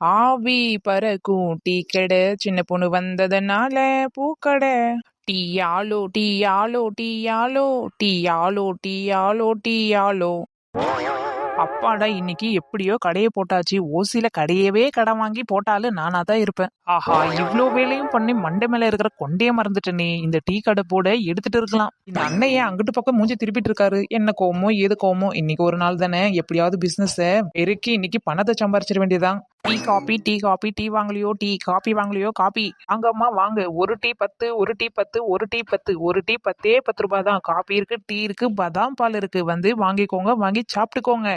ஆவி பறக்கும் டீ கடை. சின்ன பொண்ணு வந்ததுனால பூக்கடை. டீயாலோ டீயாலோ டீயாலோ டீயாலோ டீயாலோ டீயாலோ. அப்பாடா இன்னைக்கு எப்படியோ கடையை போட்டாச்சு. ஓசியில கடையவே கடை வாங்கி போட்டாலும் நானா தான் இருப்பேன். ஆஹா இவ்ளோ வேலையும் பண்ணி மண்டை மேல இருக்கிற கொண்டையே மறந்துட்டனே. இந்த டீ கடை போட எடுத்துட்டு இருக்கலாம். இந்த அண்ணையே அங்கிட்டு பக்கம் மூஞ்சி திருப்பிட்டு இருக்காரு? என்ன கோவமோ ஏது கோவமோ? இன்னைக்கு ஒரு நாள் தானே. எப்படியாவது பிசினஸ் பெருக்கி இன்னைக்கு பணத்தை சம்பாரிச்சிட வேண்டியதான் tea coffee tea coffee tea வாங்கலையோ tea coffee வாங்கலையோ காபி. வாங்கம்மா வாங்க. ஒரு டீ பத்து ஒரு டீ பத்து ஒரு டீ பத்து. ஒரு டீ பத்தே பத்து ரூபாய் தான். காபி இருக்கு டீ இருக்கு பாதாம் பால் இருக்கு. வந்து வாங்கிக்கோங்க வாங்கி சாப்பிட்டுக்கோங்க.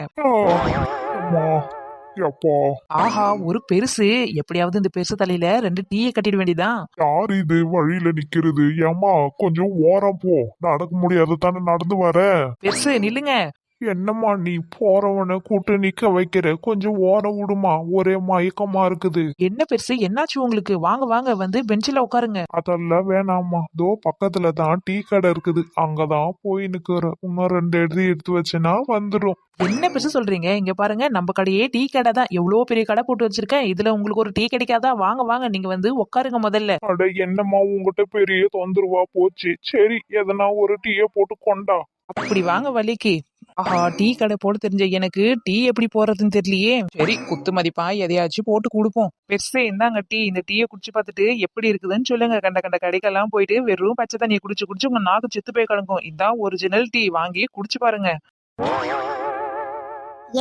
ஆஹா ஒரு பெருசு. எப்படியாவது இந்த பெருசு தலையில ரெண்டு டீயை கட்டிட வேண்டியதான் யார் இது? வழியில நிக்கிறது. ஏம்மா கொஞ்சம் ஓரம் போ. நடக்க முடியாது தானே நடந்து வர? பெருசு நில்லுங்க. என்னம்மா நீ போறவனை கூட்டு நிக்க வைக்கிற? கொஞ்சம் ஓரம் விடுமா? ஒரே மயக்கமா இருக்குது. என்ன பெருசு? என்னாச்சு உங்களுக்கு? வாங்க வாங்க வந்து பெஞ்சில உட்காருங்க. அதெல்லாம் வேணாம்மா. தோ பக்கத்துல தான் டீ கடை இருக்குது. அங்கதான் போய் நிக்கிறேன் இன்னும் ரெண்டு எழுதி எடுத்து வச்சேன்னா வந்துடும் என்ன பெருசு சொல்றீங்க? இங்க பாருங்க நம்ம கடையே டீ கடை தான். எவ்வளவு பெரிய கடை போட்டு வச்சிருக்கேன். இதுல உங்களுக்கு ஒரு டீ கிடைக்காதா? வாங்க வாங்க நீங்க வந்து உட்காருங்க முதல்ல. அட என்னம்மா உங்ககிட்ட பெரிய தொந்தரவா போச்சு? சரி எதனா ஒரு டீயை போட்டு கொண்டா. அப்படி வாங்க வலிக்கு ஆஹா டீ கடை போட தெரிஞ்ச எனக்கு டீ எப்படி போறதுன்னு தெரியலையே. சரி குத்து மதிப்பா எதையாச்சும் போட்டு கொடுப்போம். பெருசே இந்தாங்க டீ இந்த டீயை குடிச்சு பார்த்துட்டு எப்படி இருக்குதுன்னு சொல்லுங்க. கண்ட கண்ட கடைக்கெல்லாம் போயிட்டு வெறும் பச்சை தண்ணியை குடிச்சு குடிச்சு உங்க நாக்கு செத்து போய் கிடக்கும். இதான் ஒரிஜினல் டீ வாங்கி குடிச்சு பாருங்க.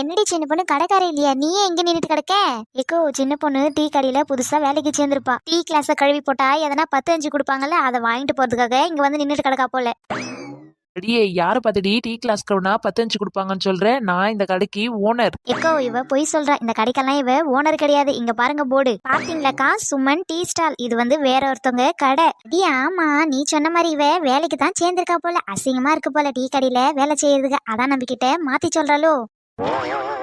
என்னடி சின்ன பொண்ணு கடைக்கார இல்லையா? நீயே எங்க நின்னுட்டு கிடக்க? ஏக்கோ சின்ன பொண்ணு டீ கடையில புதுசா வேலைக்கு சேர்ந்திருப்பா. டீ கிளாஸ கழுவி போட்டா எதனா பத்து அஞ்சு கொடுப்பாங்கல்ல அதை வாங்கிட்டு போறதுக்காக இங்க வந்து நின்னுட்டு கிடக்கா போல. அடியே யாரை பார்த்துடி டீ கிளாஸ் கவுனா பத்தஞ்சு கொடுப்பாங்கன்னு சொல்றேன் நான் இந்த கடைக்கு ஓனர். ஏக்கோ இவ பொய் சொல்றா. இந்த கடைக்கெல்லாம் இவ ஓனர் கிடையாது. இங்க பாருங்க போர்டு பாத்தீங்களாக்கா? Suman tea stall. இது வந்து வேற ஒருத்தவங்க கடை. டி ஆமா. நீ சொன்ன மாதிரி இவ வேலைக்கு தான் சேர்ந்திருக்கா போல. அசிங்கமா இருக்கு போல டீ கடையில வேலை செய்யறதுக்கு. அதான் நம்ம கிட்ட மாத்தி சொல்றாளோ?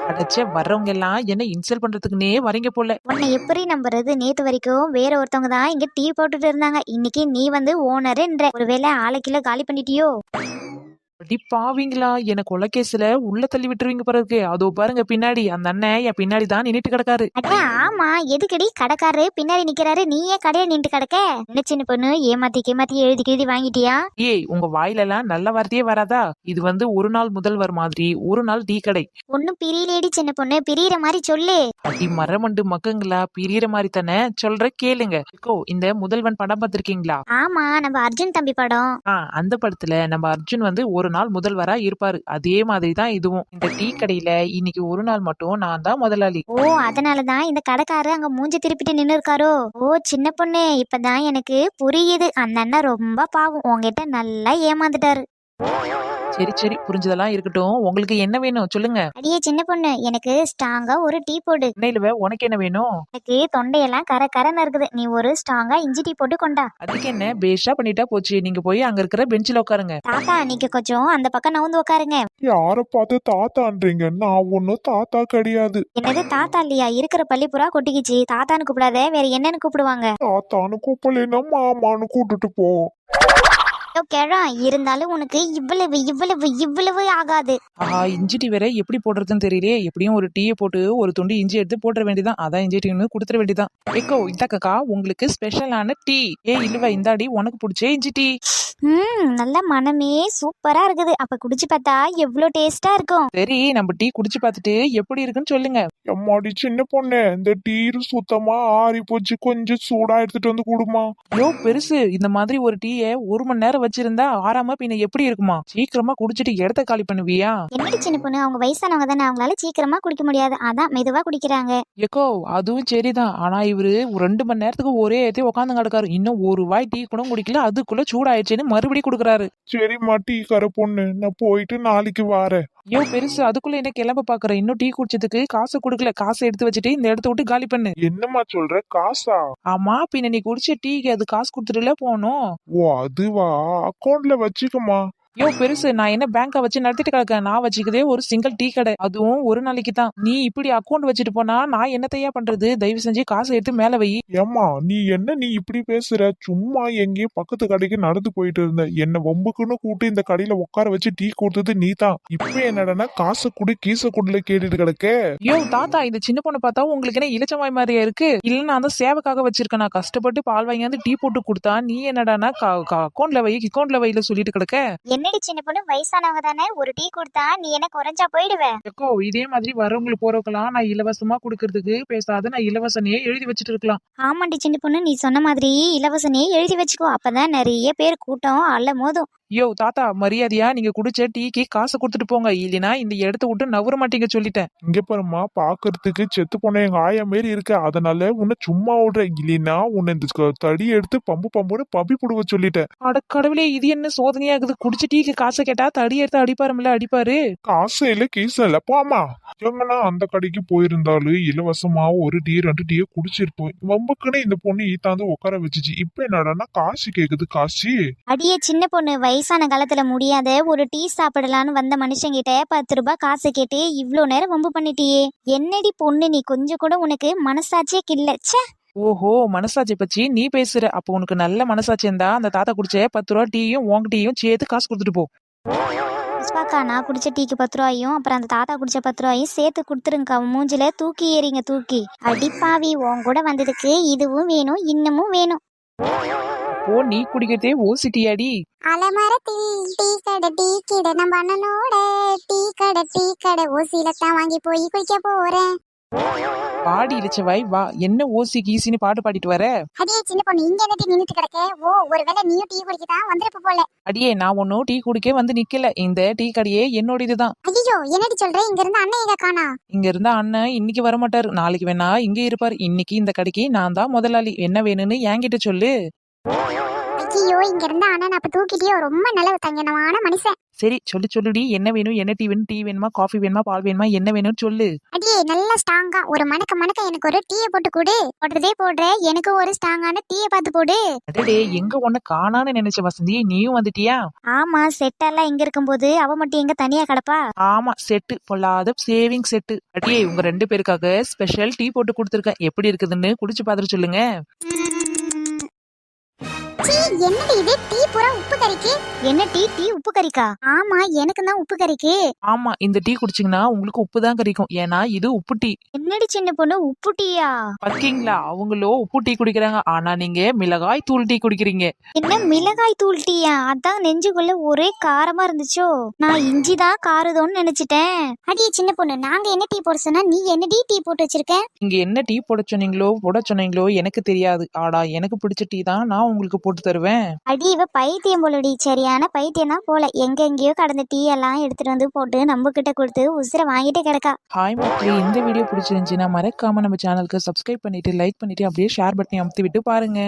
அடைச்ச வர்றவங்க எல்லாம் என்ன இன்சல்ட் பண்றதுக்குன்னே வரீங்க போல. உன்னை எப்படி நம்புறது? நேத்து வரைக்கும் வேற ஒருத்தவங்க தான் இங்க டீ போட்டுட்டு இருந்தாங்க. இன்னைக்கு நீ வந்து ஓனருன்ற. ஒருவேளை ஆளை கிலோ காலி பண்ணிட்டியோ? அடி பாவீங்களா? எனக்கு கொலகேஸ்ல உள்ள தள்ளி விட்டுருவீங்க பிறகு அதோ பாருங்க பின்னாடி. அந்த அண்ணன் என் பின்னாடி தான் நின்னுட்டு கிடக்காரு. ஆமா. எதுக்கடி? கடைக்காரரு பின்னாடி நிக்கிறாரு. நீ ஏன் கடையில நின்று கிடக்க? என்ன சின்ன பொண்ணு? ஏமாத்தி கேமாத்தி எழுதி கிழுதி வாங்கிட்டியா? ஏய் உங்க வாயில எல்லாம் நல்ல வார்த்தையே வராதா? இது வந்து ஒரு நாள் முதல்வர் மாதிரி ஒரு நாள் டீ கடை. ஒன்னும் பிரியலேடி சின்ன பொண்ணு. பிரியற மாதிரி சொல்லு. அடி மரமண்டு மக்கங்களா? பிரியற மாதிரி தானே? சொல்ற கேளுங்க. இக்கோ இந்த முதல்வன் படம் பார்த்திருக்கீங்களா? ஆமா நம்ம அர்ஜுன் தம்பி படம். ஆ அந்த படத்துல நம்ம அர்ஜுன் வந்து ஒரு நாள் முதல்வரா இருப்பாரு. அதே மாதிரி தான் இதுவும். இந்த டீ கடையில இன்னைக்கு ஒரு நாள் மட்டும் நான் தான் முதலாளி. ஓ அதனாலதான் இந்த கடைக்காரர் அங்க மூஞ்சி திருப்பிட்டு நின்னு இருக்காரோ ஓ சின்ன பொண்ணு இப்பதான் எனக்கு புரியுது. அந்த அண்ணன் ரொம்ப பாவம். உங்ககிட்ட நல்லா ஏமாந்துட்டாரு. சரி சரி புரிஞ்சதெல்லாம் இருக்கட்டும். உங்களுக்கு என்ன வேணும்? சொல்லுங்க. அடியே சின்ன பொண்ணு எனக்கு ஸ்ட்ராங்கா ஒரு டீ போடு. இன்னையில உனக்கு என்ன வேணும்? எனக்கு தொண்டையெல்லாம் கர கரன்னு இருக்குது. நீ ஒரு ஸ்ட்ராங்கா இஞ்சி டீ போட்டு கொண்டா. அதுக்கு என்ன? பேஷா பண்ணிட்டா போச்சு. நீங்க போய் அங்க இருக்கிற பெஞ்சில உட்காருங்க. தாத்தா நீங்க கொஞ்சம் அந்த பக்கம் நவுந்து உட்காருங்க. யார பார்த்து தாத்தான்றீங்க? நான் ஒன்னும் தாத்தா கிடையாது. என்னது தாத்தா இல்லையா? இருக்கிற பள்ளி புறா கொட்டிக்கிச்சு. தாத்தான்னு கூப்பிடாத வேற என்னன்னு கூப்பிடுவாங்க. தாத்தான்னு கூப்பிடலைன்னா மாமான்னு கூட்டிட்டு போ. ஐயோ, கிழம் இருந்தாலும் உனக்கு இவ்வளவு இவ்வளவு இவ்வளவு ஆகாது. ஆஹா இஞ்சி டீ வேற எப்படி போடுறதுன்னு தெரியலையே. எப்படியும் ஒரு டீயை போட்டு ஒரு துண்டு இஞ்சி எடுத்து போட்டுற வேண்டியதான் அதான் இஞ்சி டீன்னு கொடுத்துட வேண்டியதான் ஏக்கோ இந்தாக்கா உங்களுக்கு ஸ்பெஷலான டீ. ஏ இல்லவா இந்தாடி உனக்கு பிடிச்ச இஞ்சி டீ. ம் நல்ல மனமே சூப்பரா இருக்குது. அப்ப குடிச்சு பார்த்தா எவ்வளவு டேஸ்டா இருக்கும். சரி நம்ம டீ குடிச்சு பார்த்துட்டு எப்படி இருக்குன்னு சொல்லுங்க. எம்மாடி சின்ன பொண்ணு இந்த டீரு சுத்தமா ஆறி போச்சு. கொஞ்சம் சூடா எடுத்துட்டு வந்து கொடுமா. ஐயோ பெருசு. இந்த மாதிரி ஒரு டீயை ஒரு மணி நேரம் வச்சிருந்தா ஆறாம பின்ன எப்படி இருக்குமா? சீக்கிரமா குடிச்சிட்டு இடத்த காலி பண்ணுவியா? என்னடி சின்ன பொண்ணு அவங்க வயசானவங்க தானே அவங்களால சீக்கிரமா குடிக்க முடியாது. அதான் மெதுவா குடிக்கிறாங்க. ஏக்கோ அதுவும் சரிதான். ஆனா இவரு ஒரு ரெண்டு மணி நேரத்துக்கு ஒரே இடத்தையும் உட்காந்து கிடக்காரு. இன்னும் ஒரு வாய் டீ கூட குடிக்கல. அதுக்குள்ள சூடாயிடுச்சுன்னு மறுபடியும் கொடுக்குறாரு. சரிம்மா டீ கரை பொண்ணு நான் போயிட்டு நாளைக்கு வாரேன். ஐயோ பெருசு அதுக்குள்ள என்ன கிளம்ப பாக்குற? இன்னும் டீ குடிச்சதுக்கு காசு கொடுக்கல. காசை எடுத்து வச்சுட்டு இந்த இடத்த விட்டு காலி பண்ணு. என்னம்மா சொல்ற? காசா? ஆமா பின்ன நீ குடிச்ச டீக்கு அது காசு கொடுத்துட்டுல போகணும் ஓ அதுவா? அக்கௌண்ட்ல வச்சுக்கம்மா. யோ பெருசு நான் என்ன பேங்கா வச்சு நடத்திட்டு கிடக்கேன். நான் வச்சுக்கதே ஒரு சிங்கிள் டீ கடை. அதுவும் ஒரு நாளைக்கு தான். நீ இப்படி அக்கௌண்ட் வச்சுட்டு போனா நான் என்னத்தையா பண்றது? தயவு செஞ்சு காசை எடுத்து மேல வை. ஏம்மா நீ என்ன நீ இப்படி பேசுற? சும்மா எங்கேயும் பக்கத்து கடைக்கு நடந்து போயிட்டு இருந்த என்ன வம்புக்குன்னு கூட்டு இந்த கடையில உட்கார வச்சு டீ கொடுத்தது நீ தான் இப்ப என்னடனா காசு குடு கீச குடுல கேட்டுட்டு கிடக்க? யோ தாத்தா இந்த சின்ன பொண்ணு பார்த்தா உங்களுக்கு என்ன இளச்சவாய் மாதிரியா இருக்கு? இல்ல நான் தான் சேவைக்காக வச்சிருக்கேன். நான் கஷ்டப்பட்டு பால் வாங்கியாந்து டீ போட்டு கொடுத்தா நீ என்னடானா அக்கௌண்ட்ல வை அக்கௌண்ட்ல வைல சொல்லிட்டு கிடக்க? என்னடி சின்ன பொண்ணு? வயசானவங்க தானே? ஒரு டீ கொடுத்தா நீ என்ன குறைஞ்சா போயிடுவ. எக்கோ இதே மாதிரி வரவங்களுக்கு போறவங்களாம் நான் இலவசமா கொடுக்கறதுக்கு பேசாத நான் இலவசனையே எழுதி வச்சுட்டு இருக்கலாம். ஆமாண்டி சின்ன பொண்ணு நீ சொன்ன மாதிரி இலவசனே எழுதி வச்சுக்கோ. அப்பதான் நிறைய பேர் கூட்டம் அல்ல மோதும் யோ தாத்தா மரியாதையா? நீங்க குடிச்ச டீக்கு காசு கொடுத்துட்டு போங்க. இல்லைனா இந்த இடத்த விட்டு நவர மாட்டீங்க சொல்லிட்டேன். இங்க பாரும்மா பாக்குறதுக்கு செத்து போன எங்க ஆயா மாரி இருக்க. அதனால உன்னை சும்மா விடுற இல்லைன்னா உன்னை இந்த க- தடி எடுத்து பம்பு பம்புன்னு பம்பி புடுவ சொல்லிட்டேன். அட கடவுளே இது என்ன சோதனையாகுது குடிச்ச டீக்கு காசை கேட்டா தடி எடுத்து அடிப்பாருமில்ல அடிப்பாரு? காசு இல்ல கீச இல்ல. போமா எங்கன்னா அந்த கடைக்கு போயிருந்தாலும் இலவசமா ஒரு டீ ரெண்டு டீயை குடிச்சிருப்போம். வம்புக்குன்னு இந்த பொண்ணு ஈத்தாந்து உட்கார வச்சுச்சு. இப்ப என்னடான்னா காசு கேக்குது காசு. அடியே சின்ன பொண்ணு வயசான காலத்துல முடியாத ஒரு டீ சாப்பிடலான்னு வந்த மனுஷங்கிட்ட பத்து ரூபாய் காசு கேட்டு இவ்ளோ நேரம் வம்பு பண்ணிட்டியே. என்னடி பொண்ணு நீ கொஞ்சம் கூட உனக்கு மனசாட்சியே கில்ல. ச்சே! ஓஹோ மனசாட்சி பச்சி நீ பேசுற. அப்போ உனக்கு நல்ல மனசாட்சி இருந்தா அந்த தாத்தா குடிச்ச பத்து ரூபா டீயும் உங்க டீயும் சேர்த்து காசு கொடுத்துட்டு போ. புஷ்பாக்கா நான் குடிச்ச டீக்கு பத்து ரூபாயும் அப்புறம் அந்த தாத்தா குடிச்ச பத்து ரூபாயும் சேர்த்து கொடுத்துருங்கக்கா. மூஞ்சில தூக்கி ஏறிங்க தூக்கி. அடிப்பாவி உன் கூட வந்ததுக்கு இதுவும் வேணும் இன்னமும் வேணும். ஓ நீ குடிக்கிறதே ஓசி டீயாடி அலமரத்தில் டீ கடை டீ கடை நம்ம அண்ணனோட டீ கடை டீ கடை ஓசியில தான் வாங்கி போய் குடிக்க போறேன். பாடி இழிச்சவாய் வா. என்ன ஓசி கீசின்னு பாட்டு பாடிட்டு வர? அதே சின்ன பொண்ணு இங்க என்னடி நின்னுட்டு கிடக்க? ஓ ஒருவேளை நீயும் டீ குடிக்க தான் வந்திருப்ப போல. அடியே நான் ஒன்னும் டீ குடிக்க வந்து நிக்கல. இந்த டீ கடையே என்னோட இதுதான் ஐயோ என்னடி சொல்ற? இங்க இருந்து அண்ணன் எங்க காணா? இங்க இருந்த அண்ணன் இன்னைக்கு வர மாட்டாரு நாளைக்கு வேணா இங்க இருப்பாரு. இன்னைக்கு இந்த கடைக்கு நான் தான் முதலாளி. என்ன வேணும்னு என்கிட்ட சொல்லு. ஐயோ இங்க இருந்த அண்ணன் அப்ப தூக்கிட்டியோ? ரொம்ப நல்ல தங்கனமான மனுஷன். சரி சொல்லி சொல்லுடி. என்ன வேணும்? என்ன டீ வேணும்? டீ வேணுமா? காஃபி வேணுமா? பால் வேணுமா? என்ன வேணும்னு சொல்லு. அடியே நல்ல ஸ்ட்ராங்கா ஒரு மணக்க மணக்க எனக்கு ஒரு டீயை போட்டு கொடு. போடுறதே போடுற. எனக்கு ஒரு ஸ்ட்ராங்கான டீயை பார்த்து போடு. அடடே எங்க உன்ன காணான்னு நினைச்ச வசந்தி நீயும் வந்துட்டியா? ஆமா செட்டெல்லாம் இங்க இருக்கும்போது அவ மட்டும் எங்க தனியா கிடப்பா? ஆமா செட்டு பொல்லாத சேவிங் செட்டு அடியே உங்க ரெண்டு பேருக்காக ஸ்பெஷல் டீ போட்டு கொடுத்துருக்கேன். எப்படி இருக்குதுன்னு குடிச்சு பார்த்துட்டு சொல்லுங்க. என்னடி இது? டீ பூரா உப்பு கறிக்கு? என்ன டீ? டீ உப்பு கறிக்கா? ஆமா எனக்கு தான் உப்பு கறிக்கு. ஆமா இந்த டீ குடிச்சீங்கன்னா உங்களுக்கு உப்பு தான் கிடைக்கும் ஏன்னா இது உப்பு டீ. என்னடி சின்ன பொண்ணு? உப்பு டீயா? பாத்தீங்களா? அவங்களோ உப்பு டீ குடிக்கிறாங்க. ஆனா நீங்க மிளகாய் தூள் டீ குடிக்கிறீங்க. என்ன மிளகாய் தூள் டீயா? அதான் நெஞ்சுக்குள்ள ஒரே காரமா இருந்துச்சோ. நான் இஞ்சி தான் காருதோன்னு நினைச்சிட்டேன். அடியே சின்ன பொண்ணு நாங்க என்ன டீ போட சொன்னா நீ என்னடி டீ போட்டு வச்சிருக்க? இங்க என்ன டீ போட சொன்னீங்களோ போட சொன்னீங்களோ எனக்கு தெரியாது. ஆடா எனக்கு பிடிச்ச டீ தான் நான் உங்களுக்கு போட்டு தருவேன். அடி இவ பைத்தியம் போலடி. சரியான பைத்தியம் தான் போல. எங்க எங்கேயோ கடந்த டீ எல்லாம் எடுத்துட்டு வந்து போட்டு நம்ம கிட்ட கொடுத்து உசுர வாங்கிட்டே கிடக்கா. ஹாய் மக்களே. இந்த வீடியோ பிடிச்சிருந்துச்சுன்னா மறக்காம நம்ம சேனலுக்கு சப்ஸ்கிரைப் பண்ணிட்டு லைக் பண்ணிட்டு அப்படியே ஷேர் பட்டனை அமுத்தி விட்டு பாருங்க.